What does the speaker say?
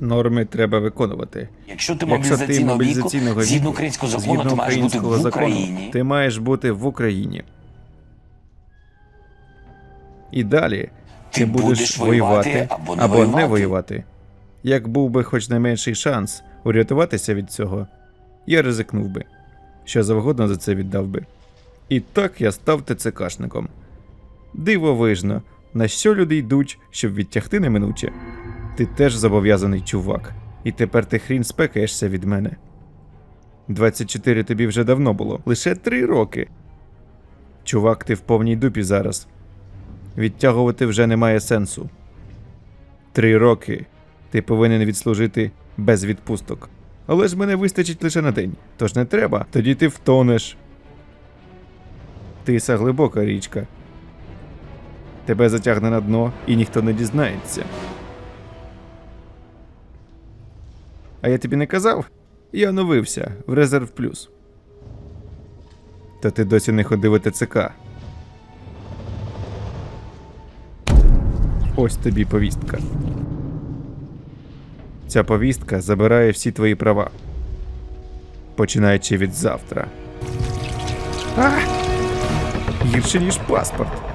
Норми треба виконувати. Якщо ти Якщо мобілізаційного віку, мобілізаційного згідно українського закону, згідно ти маєш бути в закону, Україні. ти маєш бути в Україні. І далі ти, Ти будеш, воювати або не або воювати. не воювати. Як був би хоч найменший шанс урятуватися від цього, я ризикнув би. Що завгодно за це віддав би. І так я став ТЦКшником. Дивовижно, на що люди йдуть, щоб відтягти неминуче. Ти теж зобов'язаний чувак, і тепер ти хрін спекаєшся від мене. 24 тобі вже давно було, лише 3 роки. Чувак, ти в повній дупі зараз. Відтягувати вже немає сенсу. Три роки ти повинен відслужити без відпусток. Але ж мене вистачить лише на день, тож не треба, тоді ти втонеш. Тиса глибока річка. Тебе затягне на дно і ніхто не дізнається. А я тобі не казав? Я оновився в резерв плюс. Та ти досі не ходив у ТЦК. Ось тобі повістка. Ця повістка забирає всі твої права. Починаючи від завтра. А! Гірше, ніж паспорт.